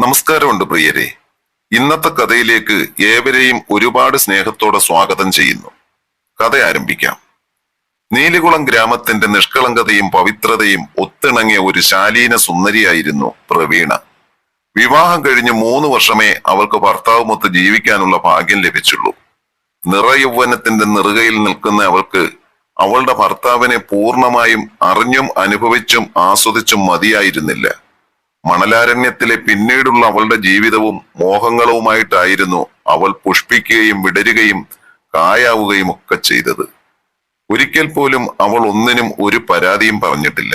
നമസ്കാരമുണ്ട് പ്രിയരെ. ഇന്നത്തെ കഥയിലേക്ക് ഏവരെയും ഒരുപാട് സ്നേഹത്തോടെ സ്വാഗതം ചെയ്യുന്നു. കഥ ആരംഭിക്കാം. നീലികുളം ഗ്രാമത്തിന്റെ നിഷ്കളങ്കതയും പവിത്രതയും ഒത്തിണങ്ങിയ ഒരു ശാലീന സുന്ദരിയായിരുന്നു പ്രവീണ. വിവാഹം കഴിഞ്ഞ് മൂന്ന് വർഷമേ അവൾക്ക് ഭർത്താവുമൊത്ത് ജീവിക്കാനുള്ള ഭാഗ്യം ലഭിച്ചുള്ളൂ. നിറയൗവനത്തിന്റെ നെറുകയിൽ നിൽക്കുന്ന അവൾക്ക് അവളുടെ ഭർത്താവിനെ പൂർണമായും അറിഞ്ഞും അനുഭവിച്ചും ആസ്വദിച്ചും മതിയായിരുന്നില്ല. മണലാരണ്യത്തിലെ പിന്നീടുള്ള അവളുടെ ജീവിതവും മോഹങ്ങളുമായിട്ടായിരുന്നു അവൾ പുഷ്പിക്കുകയും വിടരുകയും കായാവുകയും ഒക്കെ ചെയ്തത്. ഒരിക്കൽ പോലും അവൾ ഒന്നിനും ഒരു പരാതിയും പറഞ്ഞിട്ടില്ല.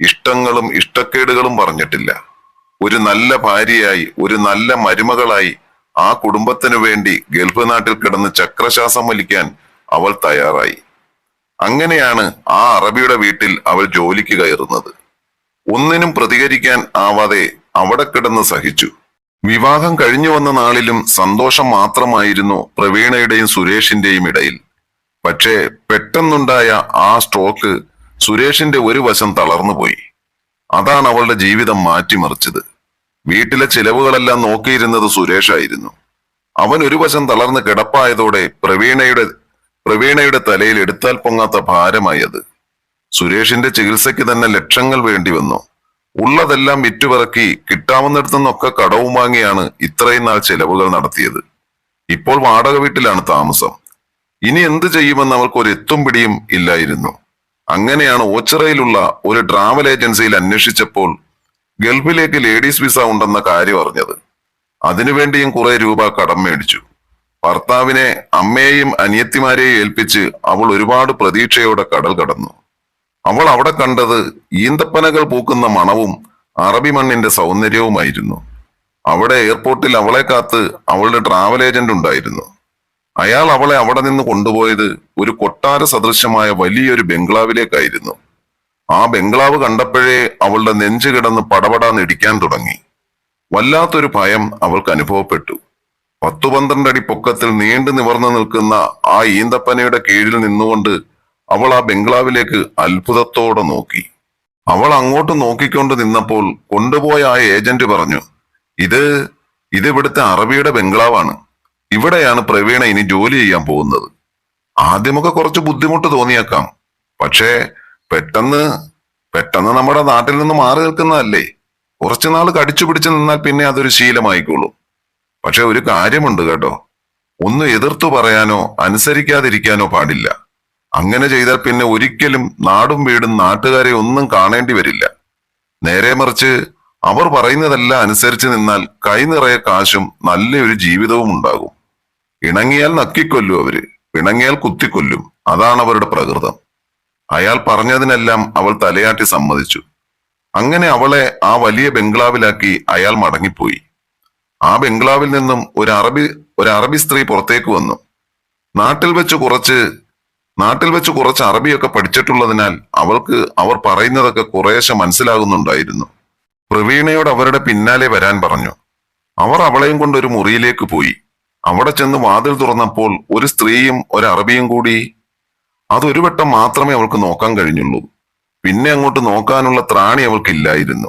ഇഷ്ടങ്ങളും ഇഷ്ടക്കേടുകളും പറഞ്ഞിട്ടില്ല. ഒരു നല്ല ഭാര്യയായി ഒരു നല്ല മരുമകളായി ആ കുടുംബത്തിനു വേണ്ടി ഗൾഫ് നാട്ടിൽ കിടന്ന് ചക്രശ്വാസം വലിക്കാൻ അവൾ തയ്യാറായി. അങ്ങനെയാണ് ആ അറബിയുടെ വീട്ടിൽ അവൾ ജോലിക്ക് കയറുന്നത്. ഒന്നിനും പ്രതികരിക്കാൻ ആവാതെ അവിടെ കിടന്ന് സഹിച്ചു. വിവാഹം കഴിഞ്ഞു വന്ന നാളിലും സന്തോഷം മാത്രമായിരുന്നു പ്രവീണയുടെയും സുരേഷിന്റെയും ഇടയിൽ. പക്ഷേ പെട്ടെന്നുണ്ടായ ആ സ്ട്രോക്ക് സുരേഷിന്റെ ഒരു വശം തളർന്നുപോയി അതാണ് അവളുടെ ജീവിതം മാറ്റിമറിച്ചത്. വീട്ടിലെ ചിലവുകളെല്ലാം നോക്കിയിരുന്നത് സുരേഷായിരുന്നു. അവൻ ഒരു വശം തളർന്ന് കിടപ്പായതോടെ പ്രവീണയുടെ പ്രവീണയുടെ തലയിൽ എടുത്താൽ പൊങ്ങാത്ത ഭാരമായി അത്. സുരേഷിന്റെ ചികിത്സയ്ക്ക് തന്നെ ലക്ഷങ്ങൾ വേണ്ടി വന്നു. ഉള്ളതെല്ലാം വിറ്റുപിറക്കി കിട്ടാവുന്നിടത്തു നിന്നൊക്കെ കടവും വാങ്ങിയാണ് ഇത്രയും നാൾ ചെലവുകൾ നടത്തിയത്. ഇപ്പോൾ വാടക വീട്ടിലാണ് താമസം. ഇനി എന്ത് ചെയ്യുമെന്ന് അവർക്ക് ഒരു എത്തും പിടിയും ഇല്ലായിരുന്നു. അങ്ങനെയാണ് ഓച്ചിറയിലുള്ള ഒരു ട്രാവൽ ഏജൻസിയിൽ അന്വേഷിച്ചപ്പോൾ ഗൾഫിലേക്ക് ലേഡീസ് വിസ ഉണ്ടെന്ന കാര്യം അറിഞ്ഞത്. അതിനുവേണ്ടിയും കുറെ രൂപ കടം മേടിച്ചു. ഭർത്താവിനെ അമ്മയെയും അനിയത്തിമാരെയും ഏൽപ്പിച്ച് അവൾ ഒരുപാട് പ്രതീക്ഷയോടെ കടൽ കടന്നു. അവൾ അവിടെ കണ്ടത് ഈന്തപ്പനകൾ പൂക്കുന്ന മണവും അറബി മണ്ണിന്റെ സൗന്ദര്യവുമായിരുന്നു. അവിടെ എയർപോർട്ടിൽ അവളെ കാത്ത് അവളുടെ ട്രാവൽ ഏജന്റ് ഉണ്ടായിരുന്നു. അയാൾ അവളെ അവിടെ നിന്ന് കൊണ്ടുപോയത് ഒരു കൊട്ടാര സദൃശമായ വലിയൊരു ബംഗ്ലാവിലേക്കായിരുന്നു. ആ ബംഗ്ലാവ് കണ്ടപ്പോഴേ അവളുടെ നെഞ്ചു കിടന്ന് പടപടാന്ന് ഇടിക്കാൻ തുടങ്ങി. വല്ലാത്തൊരു ഭയം അവൾക്ക് അനുഭവപ്പെട്ടു. പത്തു പന്ത്രണ്ട് അടി പൊക്കത്തിൽ നീണ്ടു നിവർന്നു നിൽക്കുന്ന ആ ഈന്തപ്പനയുടെ കീഴിൽ നിന്നുകൊണ്ട് അവൾ ആ ബംഗ്ലാവിലേക്ക് അത്ഭുതത്തോടെ നോക്കി. അവൾ അങ്ങോട്ട് നോക്കിക്കൊണ്ട് നിന്നപ്പോൾ കൊണ്ടുപോയ ആ ഏജന്റ് പറഞ്ഞു ഇത് ഇത് ഇവിടുത്തെ അറബിയുടെ ബംഗ്ലാവാണ്. ഇവിടെയാണ് പ്രവീണ ഇനി ജോലി ചെയ്യാൻ പോകുന്നത്. ആദ്യമൊക്കെ കുറച്ച് ബുദ്ധിമുട്ട് തോന്നിയേക്കാം. പക്ഷേ പെട്ടെന്ന് പെട്ടെന്ന് നമ്മുടെ നാട്ടിൽ നിന്ന് മാറി നിൽക്കുന്നതല്ലേ. കുറച്ചു നാൾ കടിച്ചു പിടിച്ചു നിന്നാൽ പിന്നെ അതൊരു ശീലമായിക്കോളും. പക്ഷെ ഒരു കാര്യമുണ്ട് കേട്ടോ. ഒന്ന് എതിർത്തു പറയാനോ അനുസരിക്കാതിരിക്കാനോ പാടില്ല. അങ്ങനെ ചെയ്താൽ പിന്നെ ഒരിക്കലും നാടും വീടും നാട്ടുകാരെ ഒന്നും കാണേണ്ടി വരില്ല. നേരെ മറിച്ച് അവർ പറയുന്നതെല്ലാം അനുസരിച്ച് നിന്നാൽ കൈ നിറയെ കാശും നല്ലൊരു ജീവിതവും ഉണ്ടാകും. ഇണങ്ങിയാൽ നക്കിക്കൊല്ലും അവർ പിണങ്ങിയാൽ കുത്തിക്കൊല്ലും. അതാണ് അവരുടെ പ്രകൃതം. അയാൾ പറഞ്ഞതിനെല്ലാം അവൾ തലയാട്ടി സമ്മതിച്ചു. അങ്ങനെ അവളെ ആ വലിയ ബംഗ്ലാവിലാക്കി അയാൾ മടങ്ങിപ്പോയി. ആ ബംഗ്ലാവിൽ നിന്നും ഒരു അറബി ഒരു അറബി സ്ത്രീ പുറത്തേക്ക് വന്നു. നാട്ടിൽ വെച്ച് കുറച്ച് നാട്ടിൽ വെച്ച് കുറച്ച് അറബിയൊക്കെ പഠിച്ചിട്ടുള്ളതിനാൽ അവൾക്ക് അവർ പറയുന്നതൊക്കെ കുറേശ്ശെ മനസ്സിലാകുന്നുണ്ടായിരുന്നു. പ്രവീണയോട് അവരുടെ പിന്നാലെ വരാൻ പറഞ്ഞു. അവർ അവളെയും കൊണ്ട് ഒരു മുറിയിലേക്ക് പോയി. അവിടെ ചെന്ന് വാതിൽ തുറന്നപ്പോൾ ഒരു സ്ത്രീയും ഒരു അറബിയും കൂടി അതൊരു വട്ടം മാത്രമേ അവൾക്ക് നോക്കാൻ കഴിഞ്ഞുള്ളൂ. പിന്നെ അങ്ങോട്ട് നോക്കാനുള്ള ത്രാണി അവൾക്കില്ലായിരുന്നു.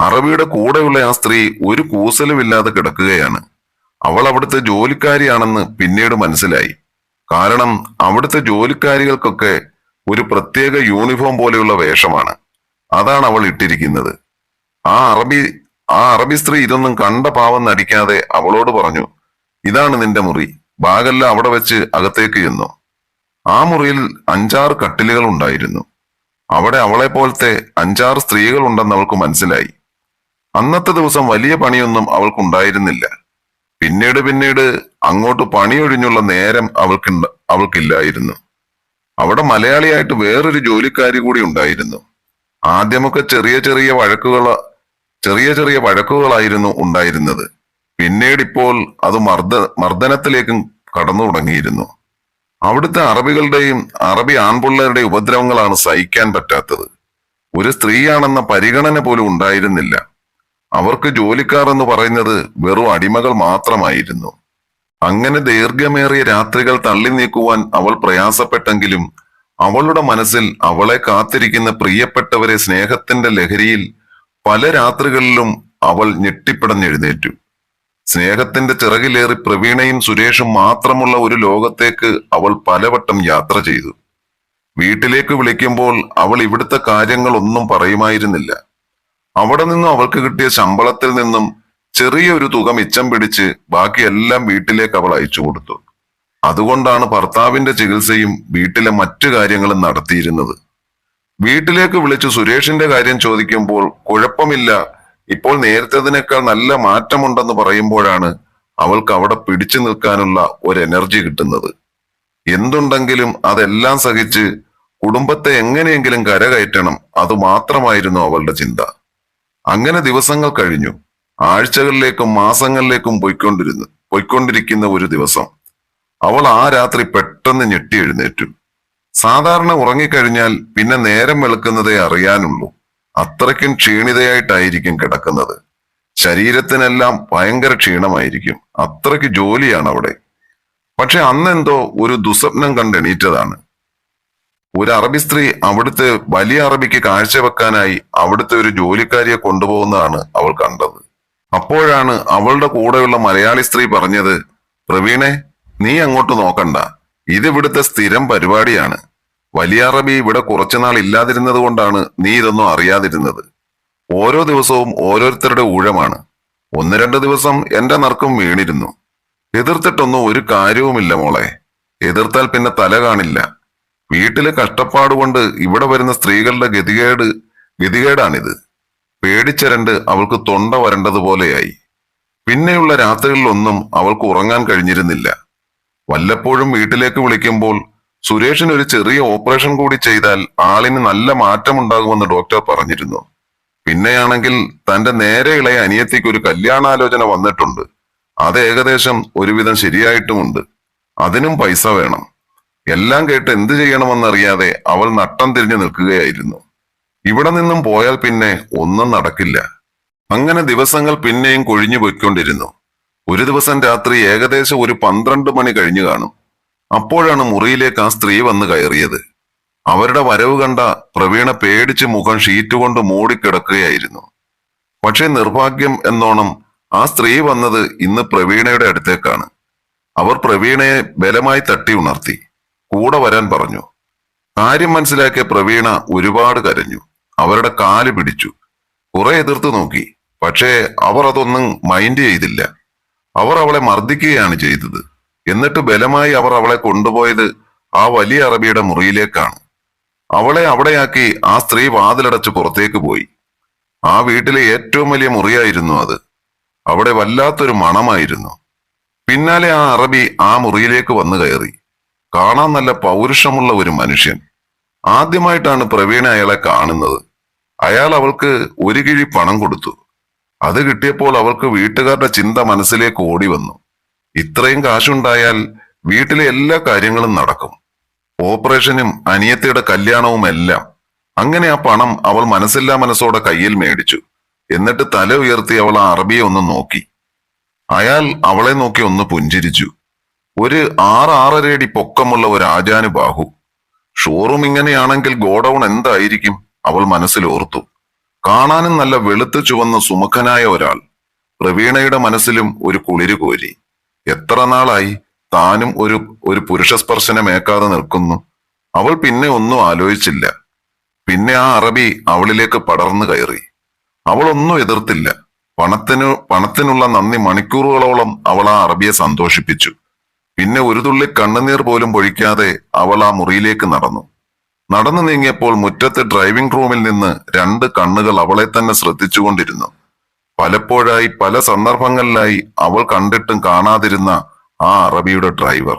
അറബിയുടെ കൂടെയുള്ള ആ സ്ത്രീ ഒരു കൂസലുമില്ലാതെ കിടക്കുകയാണ്. അവൾ അവിടുത്തെ ജോലിക്കാരിയാണെന്ന് പിന്നീട് മനസ്സിലായി. കാരണം അവിടുത്തെ ജോലിക്കാരികൾക്കൊക്കെ ഒരു പ്രത്യേക യൂണിഫോം പോലെയുള്ള വേഷമാണ്. അതാണ് അവൾ ഇട്ടിരിക്കുന്നത്. ആ അറബി ആ അറബി സ്ത്രീ ഇതൊന്നും കണ്ട പാവം നടിക്കാതെ അവളോട് പറഞ്ഞു ഇതാണ് നിന്റെ മുറി. ബാഗല്ല അവിടെ വെച്ച് അകത്തേക്ക് ചെന്നു. ആ മുറിയിൽ അഞ്ചാറ് കട്ടിലുകൾ ഉണ്ടായിരുന്നു. അവിടെ അവളെ പോലത്തെ അഞ്ചാറ് സ്ത്രീകൾ ഉണ്ടെന്ന് അവൾക്ക് മനസ്സിലായി. അന്നത്തെ ദിവസം വലിയ പണിയൊന്നും അവൾക്കുണ്ടായിരുന്നില്ല. പിന്നീട് പിന്നീട് അങ്ങോട്ട് പണിയൊഴിഞ്ഞുള്ള നേരം അവൾക്ക് അവൾക്കില്ലായിരുന്നു. അവിടെ മലയാളിയായിട്ട് വേറൊരു ജോലിക്കാരി കൂടി ഉണ്ടായിരുന്നു. ആദ്യമൊക്കെ ചെറിയ ചെറിയ വഴക്കുകൾ ചെറിയ ചെറിയ വഴക്കുകളായിരുന്നു ഉണ്ടായിരുന്നത്. പിന്നീട് ഇപ്പോൾ അത് മർദ്ദ മർദ്ദനത്തിലേക്കും കടന്നു തുടങ്ങിയിരുന്നു. അവിടുത്തെ അറബികളുടെയും അറബി ആൺപിള്ളേരുടെയും ഉപദ്രവങ്ങളാണ് സഹിക്കാൻ പറ്റാത്തത്. ഒരു സ്ത്രീയാണെന്ന പരിഗണന പോലും ഉണ്ടായിരുന്നില്ല. അവർക്ക് ജോലിക്കാർ എന്ന് പറയുന്നത് വെറും അടിമകൾ മാത്രമായിരുന്നു. അങ്ങനെ ദീർഘമേറിയ രാത്രികൾ തള്ളി നീക്കുവാൻ അവൾ പ്രയാസപ്പെട്ടെങ്കിലും അവളുടെ മനസ്സിൽ അവളെ കാത്തിരിക്കുന്ന പ്രിയപ്പെട്ടവരെ സ്നേഹത്തിന്റെ ലഹരിയിൽ പല രാത്രികളിലും അവൾ ഞെട്ടിപ്പിടഞ്ഞെഴുന്നേറ്റു. സ്നേഹത്തിന്റെ ചിറകിലേറി പ്രവീണയും സുരേഷും മാത്രമുള്ള ഒരു ലോകത്തേക്ക് അവൾ പലവട്ടം യാത്ര ചെയ്തു. വീട്ടിലേക്ക് വിളിക്കുമ്പോൾ അവൾ ഇവിടുത്തെ കാര്യങ്ങളൊന്നും പറയുമായിരുന്നില്ല. അവിടെ നിന്നും അവൾക്ക് കിട്ടിയ ശമ്പളത്തിൽ നിന്നും ചെറിയൊരു തുക മിച്ചം പിടിച്ച് ബാക്കിയെല്ലാം വീട്ടിലേക്ക് അവൾ അയച്ചു കൊടുത്തു. അതുകൊണ്ടാണ് ഭർത്താവിന്റെ ചികിത്സയും വീട്ടിലെ മറ്റു കാര്യങ്ങളും നടത്തിയിരുന്നത്. വീട്ടിലേക്ക് വിളിച്ച് സുരേഷിന്റെ കാര്യം ചോദിക്കുമ്പോൾ കുഴപ്പമില്ല ഇപ്പോൾ നേരത്തേതിനേക്കാൾ നല്ല മാറ്റമുണ്ടെന്ന് പറയുമ്പോഴാണ് അവൾക്ക് അവിടെ പിടിച്ചു നിൽക്കാനുള്ള ഒരു എനർജി കിട്ടുന്നത്. എന്തുണ്ടെങ്കിലും അതെല്ലാം സഹിച്ച് കുടുംബത്തെ എങ്ങനെയെങ്കിലും കരകയറ്റണം അത് മാത്രമായിരുന്നു അവളുടെ ചിന്ത. അങ്ങനെ ദിവസങ്ങൾ കഴിഞ്ഞു. ആഴ്ചകളിലേക്കും മാസങ്ങളിലേക്കും പോയിക്കൊണ്ടിരുന്നു പൊയ്ക്കൊണ്ടിരിക്കുന്ന ഒരു ദിവസം. അവൾ ആ രാത്രി പെട്ടെന്ന് ഞെട്ടി എഴുന്നേറ്റു. സാധാരണ ഉറങ്ങിക്കഴിഞ്ഞാൽ പിന്നെ നേരം വെളുക്കുന്നതേ അറിയാനുള്ളൂ. അത്രയ്ക്കും ക്ഷീണിതയായിട്ടായിരിക്കും കിടക്കുന്നത്. ശരീരത്തിനെല്ലാം ഭയങ്കര ക്ഷീണമായിരിക്കും. അത്രയ്ക്ക് ജോലിയാണ് അവിടെ. പക്ഷെ അന്നെന്തോ ഒരു ദുസ്വപ്നം കണ്ടെണീറ്റതാണ്. ഒരു അറബി സ്ത്രീ അവിടുത്തെ വലിയ അറബിക്ക് കാഴ്ചവെക്കാനായി അവിടുത്തെ ഒരു ജോലിക്കാരിയെ കൊണ്ടുപോകുന്നതാണ് അവൾ കണ്ടത്. അപ്പോഴാണ് അവളുടെ കൂടെയുള്ള മലയാളി സ്ത്രീ പറഞ്ഞത് പ്രവീണെ നീ അങ്ങോട്ട് നോക്കണ്ട. ഇത് ഇവിടുത്തെ സ്ഥിരം പരിപാടിയാണ്. വലിയ അറബി ഇവിടെ കുറച്ചുനാൾ ഇല്ലാതിരുന്നത് കൊണ്ടാണ് നീ ഇതൊന്നും അറിയാതിരുന്നത്. ഓരോ ദിവസവും ഓരോരുത്തരുടെ ഊഴമാണ്. ഒന്ന് രണ്ട് ദിവസം എന്റെ നർക്കും വീണിരുന്നു. എതിർത്തിട്ടൊന്നും ഒരു കാര്യവുമില്ല മോളെ. എതിർത്താൽ പിന്നെ തല കാണില്ല. വീട്ടിലെ കഷ്ടപ്പാട് കൊണ്ട് ഇവിടെ വരുന്ന സ്ത്രീകളുടെ ഗതികേട് ഗതികേടാണിത്. പേടിച്ചരണ്ട് അവൾക്ക് തൊണ്ട വരണ്ടതുപോലെയായി പിന്നെയുള്ള രാത്രികളിലൊന്നും അവൾക്ക് ഉറങ്ങാൻ കഴിഞ്ഞിരുന്നില്ല. വല്ലപ്പോഴും വീട്ടിലേക്ക് വിളിക്കുമ്പോൾ സുരേഷിന് ഒരു ചെറിയ ഓപ്പറേഷൻ കൂടി ചെയ്താൽ ആളിന് നല്ല മാറ്റമുണ്ടാകുമെന്ന് ഡോക്ടർ പറഞ്ഞിരുന്നു. പിന്നെയാണെങ്കിൽ തന്റെ നേരെ ഇളയ അനിയത്തിക്ക് ഒരു കല്യാണാലോചന വന്നിട്ടുണ്ട്. അത് ഏകദേശം ഒരുവിധം ശരിയായിട്ടുമുണ്ട്. അതിനും പൈസ വേണം. എല്ലാം കേട്ട് എന്ത് ചെയ്യണമെന്നറിയാതെ അവൾ നട്ടം തിരിഞ്ഞു നിൽക്കുകയായിരുന്നു. ഇവിടെ നിന്നും പോയാൽ പിന്നെ ഒന്നും നടക്കില്ല. അങ്ങനെ ദിവസങ്ങൾ പിന്നെയും കൊഴിഞ്ഞു പോയിക്കൊണ്ടിരുന്നു. ഒരു ദിവസം രാത്രി ഏകദേശം ഒരു പന്ത്രണ്ട് മണി കഴിഞ്ഞു കാണും. അപ്പോഴാണ് മുറിയിലേക്ക് ആ സ്ത്രീ വന്ന് കയറിയത്. അവരുടെ വരവ് കണ്ട പ്രവീണ പേടിച്ച് മുഖം ഷീറ്റ് കൊണ്ട് മൂടിക്കിടക്കുകയായിരുന്നു. പക്ഷേ നിർഭാഗ്യം എന്നോണം ആ സ്ത്രീ വന്നത് ഇന്ന് പ്രവീണയുടെ അടുത്തേക്കാണ്. അവർ പ്രവീണയെ ബലമായി തട്ടി ഉണർത്തി. കൂടെ വരാൻ പറഞ്ഞു. കാര്യം മനസ്സിലാക്കിയ പ്രവീണ ഒരുപാട് കരഞ്ഞു. അവരുടെ കാൽ പിടിച്ചു. കുറെ എതിർത്ത് നോക്കി. പക്ഷേ അവർ അതൊന്നും മൈൻഡ് ചെയ്തില്ല. അവർ അവളെ മർദ്ദിക്കുകയാണ് ചെയ്തത്. എന്നിട്ട് ബലമായി അവർ അവളെ കൊണ്ടുപോയത് ആ വലിയ അറബിയുടെ മുറിയിലേക്കാണ്. അവളെ അവിടെയാക്കി ആ സ്ത്രീ വാതിലടച്ച് പുറത്തേക്ക് പോയി. ആ വീട്ടിലെ ഏറ്റവും വലിയ മുറിയായിരുന്നു അത്. അവിടെ വല്ലാത്തൊരു മണമായിരുന്നു. പിന്നാലെ ആ അറബി ആ മുറിയിലേക്ക് വന്നു കയറി. കാണാൻ നല്ല പൗരുഷമുള്ള ഒരു മനുഷ്യൻ. ആദ്യമായിട്ടാണ് പ്രവീണ അയാളെ കാണുന്നത്. അയാൾ അവൾക്ക് ഒരു കിഴി പണം കൊടുത്തു. അത് കിട്ടിയപ്പോൾ അവൾക്ക് വീട്ടുകാരുടെ ചിന്ത മനസ്സിലേക്ക് ഓടി വന്നു. ഇത്രയും കാശുണ്ടായാൽ വീട്ടിലെ എല്ലാ കാര്യങ്ങളും നടക്കും. ഓപ്പറേഷനും അനിയത്തിയുടെ കല്യാണവും എല്ലാം. അങ്ങനെ ആ പണം അവൾ മനസ്സില്ലാ മനസ്സോടെ കയ്യിൽ മേടിച്ചു. എന്നിട്ട് തല ഉയർത്തി അവൾ അറബിയെ ഒന്ന് നോക്കി. അയാൾ അവളെ നോക്കി ഒന്ന് പുഞ്ചിരിച്ചു. ഒരു ആറ് ആറരയടി പൊക്കമുള്ള ഒരു ആജാനു ബാഹു. ഷോറൂം ഇങ്ങനെയാണെങ്കിൽ ഗോഡൗൺ എന്തായിരിക്കും? അവൾ മനസ്സിൽ ഓർത്തു കാണാനും നല്ല വെളുത്തു ചുവന്ന സുമുഖനായ ഒരാൾ. പ്രവീണയുടെ മനസ്സിലും ഒരു കുളിര് കോരി. എത്ര നാളായി? താനും ഒരു ഒരു പുരുഷ സ്പർശനമേക്കാതെ നിൽക്കുന്നു. അവൾ പിന്നെ ഒന്നും ആലോചിച്ചില്ല. പിന്നെ ആ അറബി അവളിലേക്ക് പടർന്നു കയറി. അവൾ ഒന്നും എതിർത്തില്ല. പണത്തിനു പണത്തിനുള്ള നന്ദി മണിക്കൂറുകളോളം അവൾ ആ അറബിയെ സന്തോഷിപ്പിച്ചു. പിന്നെ ഒരു തുള്ളി കണ്ണുനീർ പോലും പൊഴിക്കാതെ അവൾ ആ മുറിയിലേക്ക് നടന്നു. നടന്നു നീങ്ങിയപ്പോൾ മുറ്റത്തെ ഡ്രൈവിംഗ് റൂമിൽ നിന്ന് രണ്ട് കണ്ണുകൾ അവളെ തന്നെ ശ്രദ്ധിച്ചുകൊണ്ടിരുന്നു. പലപ്പോഴായി പല സന്ദർഭങ്ങളിലായി അവൾ കണ്ടിട്ടും കാണാതിരുന്ന ആ അറബിയുടെ ഡ്രൈവർ.